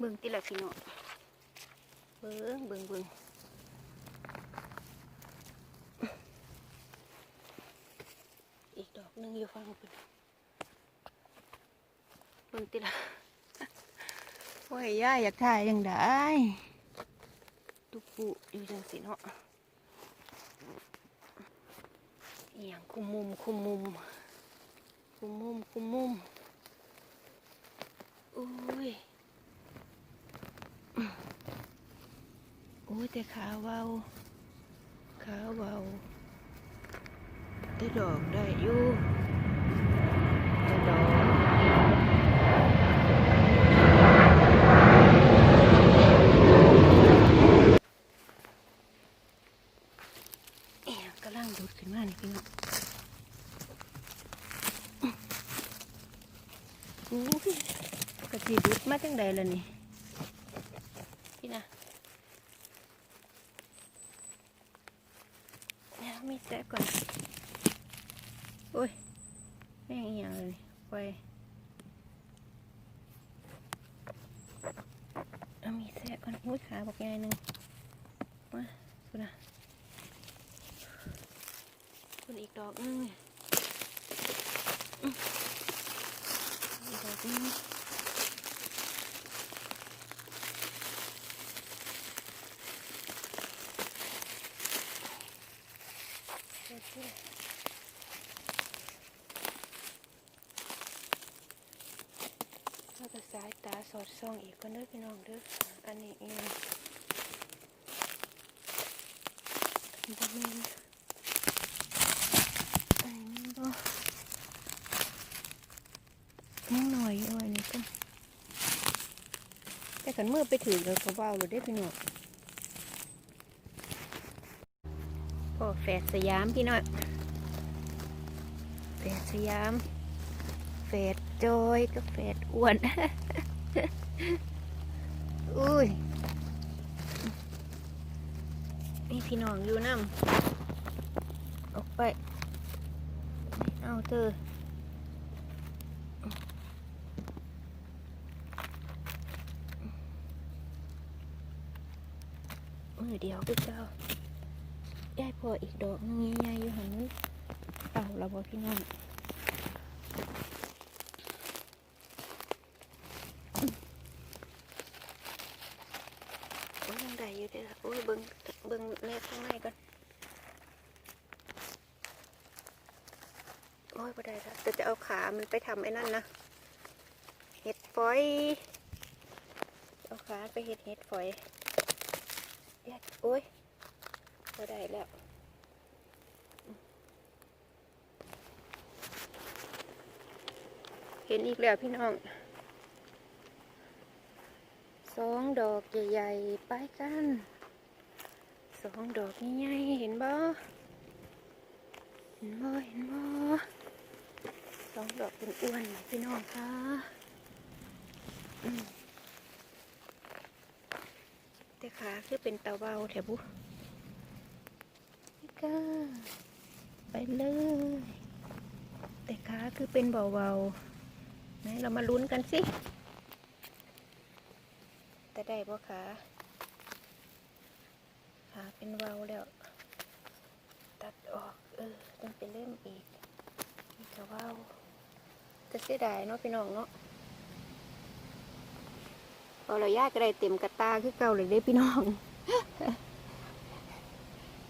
เบิ่งติละพี่น้องเบิ่งเบิ่งเบิ่งอีกดอกหนึงอยู่ฟังเพิ่นเบิ่งติละโอ้ยย่าอยากถ่ายยังได้ตุกปุอยู่จังสิเนาะอหย่างคุมมุมคุมมุมคุมมุมคุมมุมอุ้ย โอ้ย แต่ขาเบาขาเบาแต่ดอกได้อยู่แต่ดอกเอ๊ะกำลังดูดขึ้นมานี่พี่น้องอู้กระสีดูดมาจังใดล่ะนี่พี่นะ เนี่ยมีแตะก่อน โอ้ยแม่งอหย่างเลยไปเอามีแตะก่อนอุ้ยขาบอกยายหนึ่งมาสุดนะคุณ อีกดอกนึงอีกดอกนึงโอเคเราจะสายตาสอดส่องอีกคนเด้อพี่น้องเด้ออันนี้เองบ่แม่นอันนี้บ่ยังหน่อยอยู่อันนี้ก็แต่ ขันมือไปถือแล้วก็เบาเลยได้พี่น้องโอ้แฝดสยามพี่น้องแฝดสยามเฟดจอยกับเฟดอ้วน อุ้ยนี่พี่น้องอยู่น้ำออกไป เอาเธอ เดียวก็เจ้าได้พออีกดอกนึงใหญ่ๆอยู่หันนู้นเอาเราบอกพี่น้องโอ้ยยังได้อยู่เด้อโอ้ยเบิ่งเบิ่งแนบข้างในก่อนโอ้ยบ่ได้ละแต่จะเอาขามันไปทำไอ้นั่นนะเห็ดฝอย เอาขาไปเห็ดเห็ดฝอย ยกโอ้ยบ่ได้แล้วเห็นอีกแล้วพี่น้องสองดอกใหญ่ๆไปกันสองดอกใหญ่ๆเห็นบ่เห็นบ่เห็นบ่สองดอกอ้วนๆพี่น้องคะ อืมแต่ขาคือเป็นเตาเบาแถวบุนี่ก็ไปเลย แต่ขาคือเป็นเบาๆไหนเรามาลุ้นกันสิแต่ได้บ่ขาขาเป็นเวาแล้ว ตัดออก เออต้องเป็นเล่มอีกนี่ก็เวาจะเสียดายเนาะพี่น้องเนาะ พอเรายากก็ได้เต็มกระตาคือเก่าเลยเด้พี่น้อง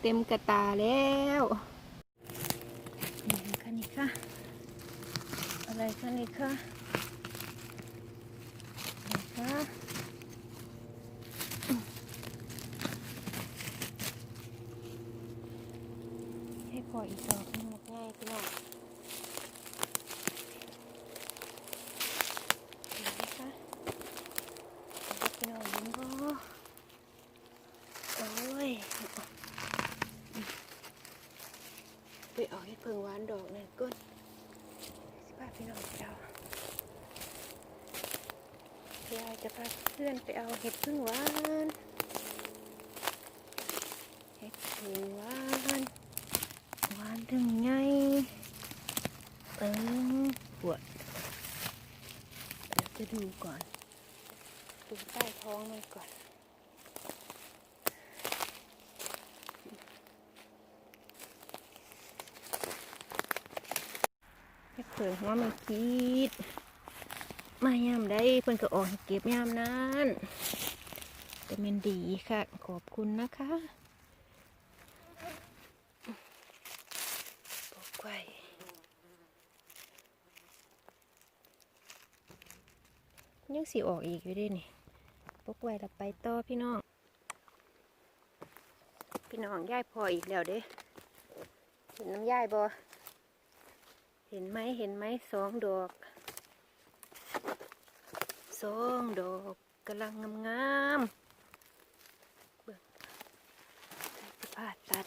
เต็มกระตาแล้วนี่ค่ะนี่ค่ะอะไรคะนี่ค่ะนี่ค่ะให้พออีกดอกหนึงง่ายพี่น้องเห็นไหมคะเห็นไหมพี่น้องเห็นบ่โอ้ยไป เพิ่งหวานดอกหนึ่งก้นสิพาพี่น้องไปเอาพี่อายจะพาเพื่อนไปเอาเห็ดพึ่งหวานเห็ดพึ่งหวานหวานถึงไงเอิงปวดเดี๋ยวจะดูก่อนดูดูใต้ท้องมันก่อน เฮ็ดเผิงว่าไม่คิด มายามได้เพิ่นก็ออกเก็บยามนั้นแต่มันดีค่ะ ขอบคุณนะคะปกไว้ยังสิออกอีกอยู่ด้วยนี่ปกไว้แล้วไปต่อพี่น้องพี่น้องย่ายพออีกแล้วเด้เห็นน้ำย่ายบ่ เห็นไหมเห็นไหมสองดอกสองดอกกำลังงามๆเบิ่งส่สภาพตัด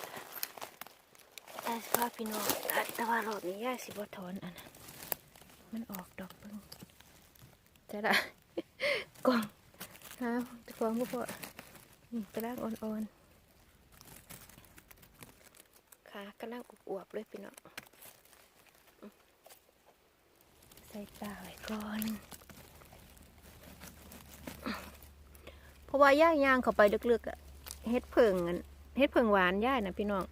ใส่สภาพพี่น้องตัดแต่ว่ารอบนี้ย่าสิบ่ถอนอันนั้นมันออกดอกเบิ่งจะละกล่องฮะกล่องก็พอนี่กำลังอ่อนๆขากำลังอวบๆเลยพี่น้อง ใส่ตาไว้ก่อน เพราะว่าย่างยางเข้าไปลึกๆอะเฮ็ดเผิงอันเฮ็ดเผิงหวานย่ายนะพี่น้อง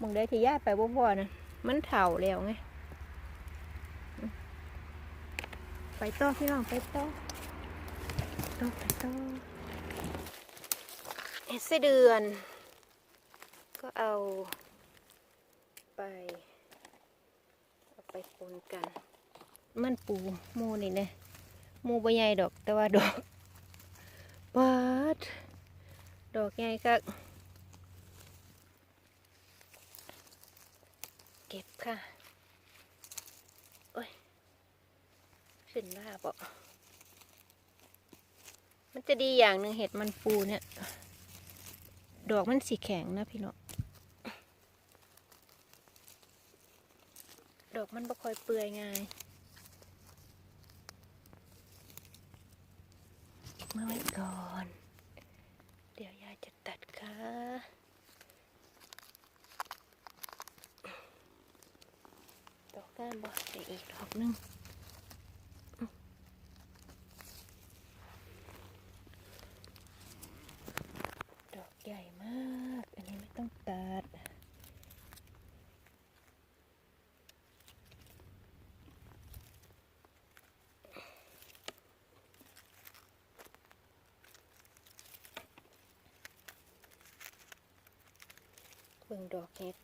มองได้ที่ย่ายไปบ่พอนะมันเฒ่าแล้วไง ไปต่อพี่น้องไปต่อต่อไปต่อเฮ็ดไส้เดือน ก็เอาไปเอาไปปนกัน มันปูหมูนี่เนี่ยมูใบใหญ่ดอกแต่ว่าดอกปาดดอกใหญ่ก็เก็บค่ะโอ้ยขึ้นหน้าปะมันจะดีอย่างหนึ่งเห็ดมันปูเนี่ย ดอกมันสีแข็งนะพี่น้องดอกมันบ่ค่อยเปื่อยง่าย มาไว้ก่อน เดี๋ยวยายจะตัดค่ะดอกก้านบ่เดี๋ยวอีกดอกหนึงดอกใหญ่มาก อันนี้ไม่ต้องตัด เบิ่งดอกเห็ด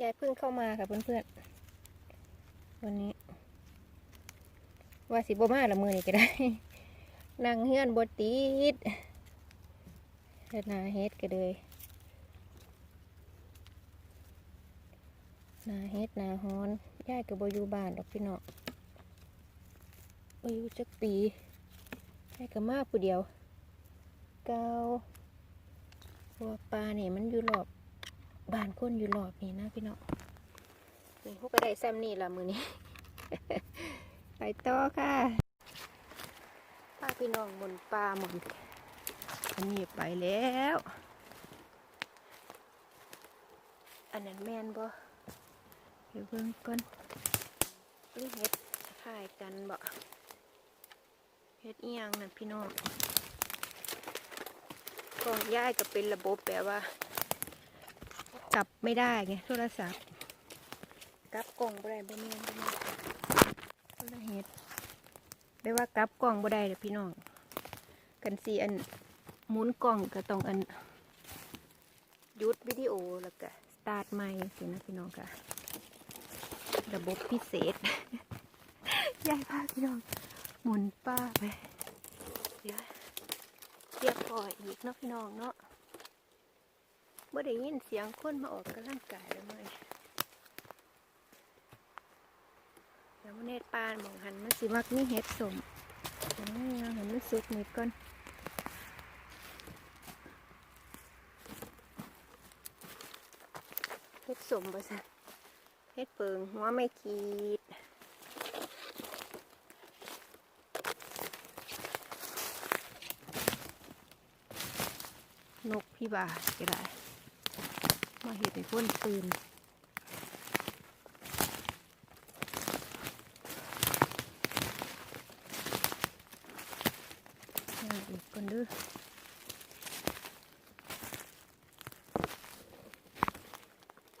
ยายเพิ่งเข้ามาค่ะเพื่อนๆ วันนี้ ว่าสิบมาละมือนี่ก็ได้ นั่งเฮือนบติดเฮ็ดนาเฮ็ดก็เลยนาเฮ็ดนาฮอนยายก็บ่อยู่บ้านดอกพี่น้อง อายุจักปีแค่ก็มาผู้เดียว เกาเพราะว่าปลาเนี่ยมันอยู่รอบบานคนอยู่รอบนี่นะพี่น้องนี่พวกก็ได้ซ้ำนี่ละมือนี้ ไปต่อค่ะป้าพี่น้องหมุนปลาหมุนอันนี้ไปแล้ว อันนั้นแมนบ่เดี๋ยวเบิ่งก่อนนี่เห็ดคล้ายกันบ่ เฮ็ดอียงนั่นพี่น้องกล้องย้ายก็เป็นระบบแบบว่ากลับไม่ได้ไงโทรศัพท์กลับกล้องบ่ได้บ่แม่นบ่แม่นคนละเฮ็ดแปลว่ากลับกล้องบ่ได้เด้อพี่น้องกันสิอันหมุนกล้องก็ต้องอันยุดวิดีโอแล้วก็สตาร์ทใหม่สินะพี่น้องค่ะ ระบบพิเศษ ยายพาพี่น้อง มุนป้าไป เดี๋ยวเรียกพออีกเนาะพี่น้องเนาะเมื่อได้ยินเสียงคนมาออกกำลังกายแล้วเมื่อยแล้วมันเน็ดปานมองหันมันสิมักมีเห็ดสมเดี๋ยวนี้ยังเห็นมันสุกนิดก่อนเห็ดสมบ่ซะเห็ดเปิงหัวไม่ขีด บาทก็ได้มาเห็ดในพ่นตื่นอีกคนดื้อ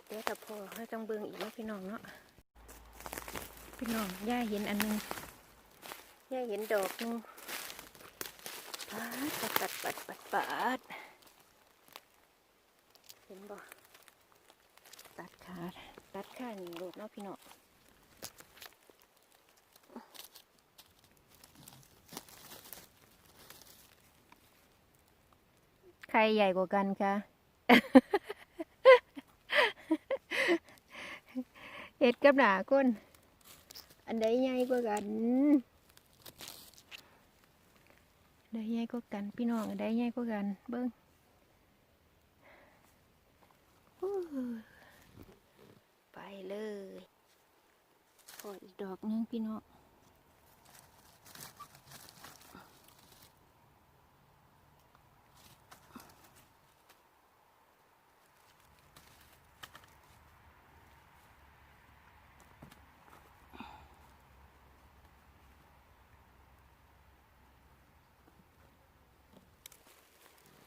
เดี๋ยวแต่พอให้จังเบืองอีกแล้วพี่น้องเนาะพี่น้องย่าเห็นอันนึงย่าเห็นดอกนึงปัดปัดปัดปัดปัด เห็นบ่ตัดขาดตัดขาหนีโลดเนาะพี่น้องใครใหญ่กว่ากันคะเห็ดกับหนาก้น อันใดใหญ่กว่ากันอันใดใหญ่กว่ากัน พี่น้องอันใดใหญ่กว่ากัน เบิ้ง ไปเลยพออีกดอกหนึงพี่น้อง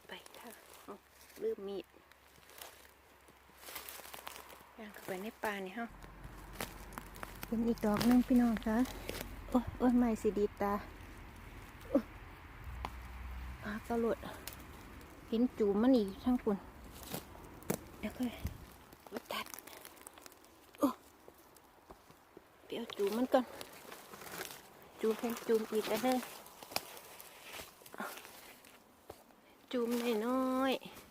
ไปค่ะเอาลืมมีด ย่างเข้าไปในป่านี่ฮะเป็นอีกดอกหนึงพี่น้องคะโอ้ยโอ้ยไม่สิดีตาโอ้ยหากระโหลดเห็นจูมมันอีกทั้งปุ่นแล้วก็มาตัดโอ้เดี๋ยวจูมมันก่อนจูมให้จูมอีกอันหนึงจุ่มน้อยๆ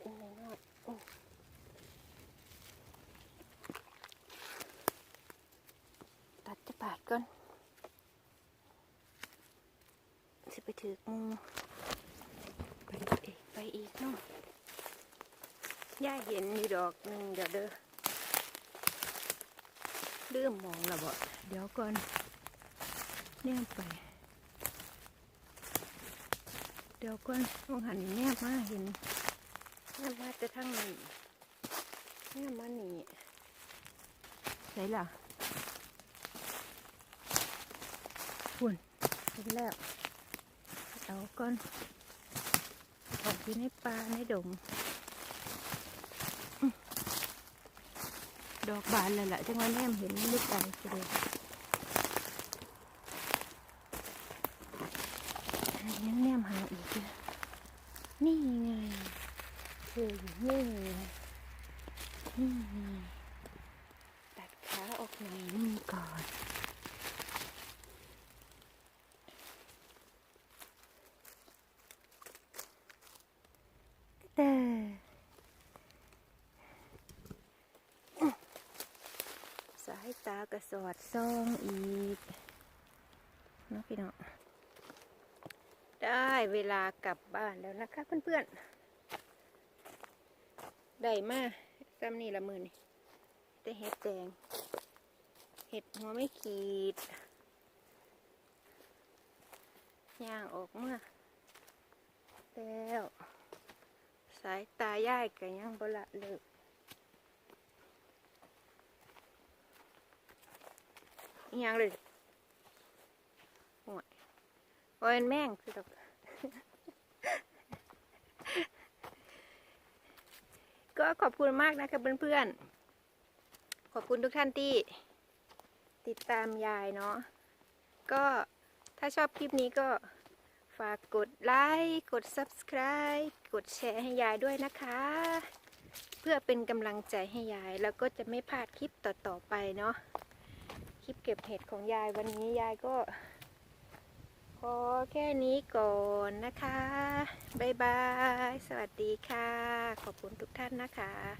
จุ่มน้อยๆอื้อตัดจะปาดก่อน สิไปถืองูไปอีก ไปอีกเนาะ ย่าเห็นมีดอกหนึ่งเดี๋ยวเด้อเริ่มมองแล้วบ่เดี๋ยวก่อนเนี่ยไป เดี๋ยวก่อนมองหันแนบมาเห็นแนบมาจะทั้งนี้แนบมานี่ไหนล่ะฝุ่นเห็นแล้วเอาก่อนออกอยู่ในป่าในดงอื้อ ดอกบานเลยล่ะจังว่าแนมเห็นลึกใจเลยยังแนมหาอีกนี่ไงเธออยู่นี่ไงนี่ไงตัดขาออกหน่อยนึงก่อนแต่สายตา กระสอดซองอีกเนาะพี่น้องได้เวลากลับบ้านแล้วนะคะเพื่อนๆ ได้มาซ้ำนี่ละมือนี่แต่เห็ดแดง เห็ดหัวไม่ขีด ย่างออกเมื่อแล้ว สายตาย่ายกันยังบละเลิกอิห ยังเลยห่วยโอ้ยแม่งคือดอกก็ขอบคุณมากนะคะเพื่อนๆ ขอบคุณทุกท่านที่ ติดตามยายเนาะ ก็ถ้าชอบคลิปนี้ก็ฝากกดไลค์ กด subscribe กดแชร์ให้ยายด้วยนะคะ เพื่อเป็นกำลังใจให้ยาย แล้วก็จะไม่พลาดคลิปต่อ ๆ ไปเนาะ ลิปเก็บเห็ดของยายวันนี้ยายก็ขอแค่นี้ก่อนนะคะ บ๊ายบาย สวัสดีค่ะ ขอบคุณทุกท่านนะคะ